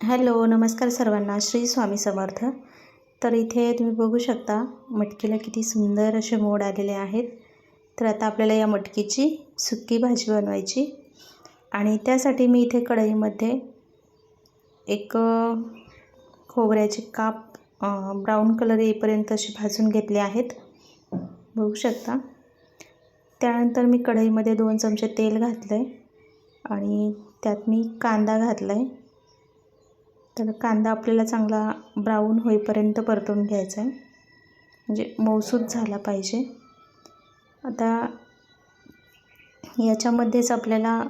Hello नमस्कार सर्वांना. श्री स्वामी समर्थ. तर इथे तुम्ही बघू शकता मटकीला किती सुंदर असे मोड आलेले आहेत. तर आता आपल्याला या मटकीची सुक्की भाजी बनवायची. आणि त्यासाठी मी इथे कढईमध्ये एक खोबऱ्याचे काप ब्राऊन कलर येईपर्यंत असे भाजून घेतले आहेत. बघू शकता. त्यानंतर मी कढईमध्ये दोन चमचे तेल घातलं आहे आणि त्यात मी कांदा घातला आहे तर कांदा आपल्याला चांगला ब्राऊन होईपर्यंत परतून घ्यायचा आहे. म्हणजे मऊसूत झाला पाहिजे. आता याच्यामध्येच आपल्याला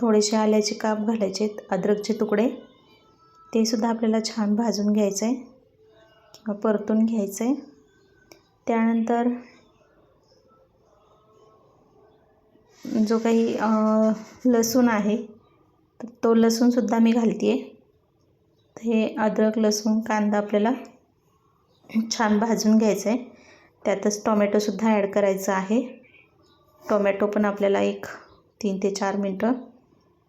थोडेसे आल्याचे काप घालायचे आहेत अद्रकचे तुकडे. ते सुद्धा आपल्याला छान भाजून घ्यायचं आहे. किंवा परतून घ्यायचं आहे. त्यानंतर जो काही लसूण आहे तर तो लसूणसुद्धा मी घालते आहे हे अद्रक लसूण कांदा आपल्याला छान भाजून घ्यायचं आहे. त्यातच टोमॅटोसुद्धा ॲड करायचं आहे. टोमॅटो पण आपल्याला एक तीन ते चार मिनटं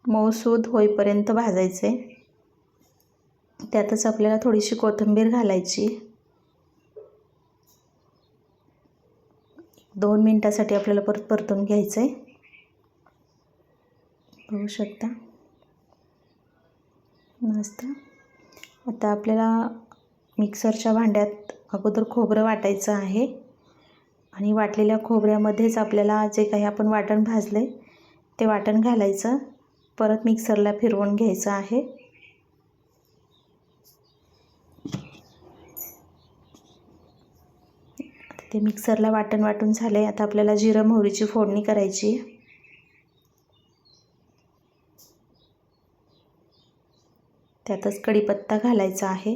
मऊसूद होईपर्यंत भाजायचं आहे त्यातच आपल्याला थोडीशी कोथिंबीर घालायची. दोन मिनटासाठी आपल्याला परत परतून घ्यायचं आहे बघू शकता? मस्त. आता आपल्याला मिक्सरच्या भांड्यात अगोदर खोबरं वाटायचं आहे. आणि वाटलेल्या खोबऱ्यामध्येच आपल्याला जे काही आपण वाटण भाजले ते वाटण घालायचं. परत मिक्सरला फिरवून घ्यायचं आहे. ते मिक्सरला वाटण वाटून झाले आता आपल्याला जिरं मोहरीची फोडणी करायची आहे. त्यातच कढीपत्ता घालायचा आहे.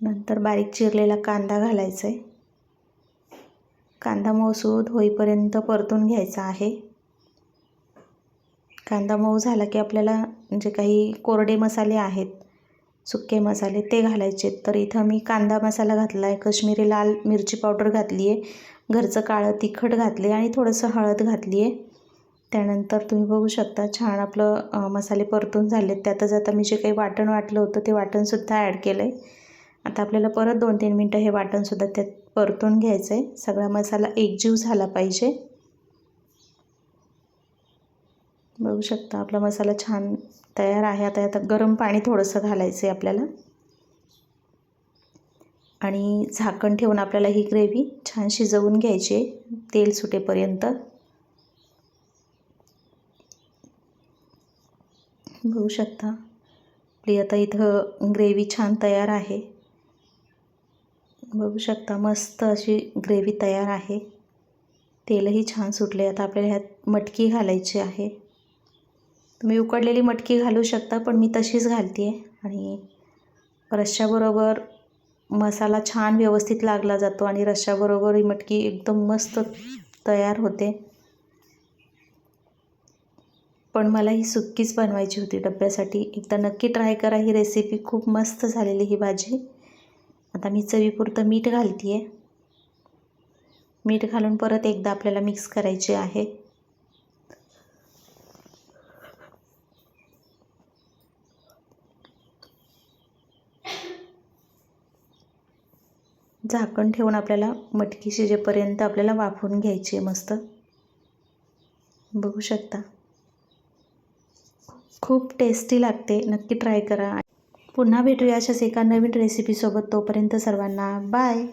नंतर बारीक चिरलेला कांदा घालायचा आहे कांदा मऊसूद होईपर्यंत परतून घ्यायचा आहे. कांदा मऊ झाला की आपल्याला जे काही कोरडे मसाले आहेत सुके मसाले ते घालायचे तर इथं मी कांदा मसाला घातला आहे कश्मीरी लाल मिरची पावडर घातली आहे घरचं काळं तिखट घातले आणि थोडंसं हळद घातली आहे त्यानंतर तुम्ही बघू शकता छान आपलं मसाले परतून झाले त्यातच आता मी जे काही वाटण वाटलं होतं ते वाटणसुद्धा ॲड केलं आहे आता आपल्याला परत दोन तीन मिनटं हे वाटणसुद्धा त्यात परतून घ्यायचं आहे सगळा मसाला एकजीव झाला पाहिजे. बघू शकता आपला मसाला छान तयार आहे. आता आता गरम पाणी थोडंसं घालायचं आहे आपल्याला. आणि झाकण ठेवून आपल्याला ही ग्रेव्ही छान शिजवून घ्यायची आहे. तेल सुटेपर्यंत. बघू शकता. आपली आता इथं ग्रेव्ही छान तयार आहे. बघू शकता मस्त अशी ग्रेव्ही तयार आहे. तेलही छान सुटले आता आपल्याला ह्यात मटकी घालायची आहे. तुम्ही उकडलेली मटकी घालू शकता पण मी तशीच घालते आहे आणि रश्श्याबरोबर मसाला छान व्यवस्थित लागला जातो आणि रश्श्याबरोबर ही मटकी एकदम मस्त तयार होते. पण मला ही सुक्कीच बनवायची होती डब्यासाठी. एकदा नक्की ट्राय करा. ही रेसिपी खूप मस्त झालेली ही भाजी. आता मी चवीपुरतं मीठ घालते आहे मीठ घालून परत एकदा आपल्याला मिक्स करायचे आहे. झाकण ठेवून आपल्याला मटकी शिजेपर्यंत आपल्याला वाफवून घ्यायची आहे मस्त. बघू शकता. खूप टेस्टी लागते. नक्की ट्राय करा. पुन्हा भेटूया अशाच एका नवीन रेसिपीसोबत तोपर्यंत सर्वांना बाय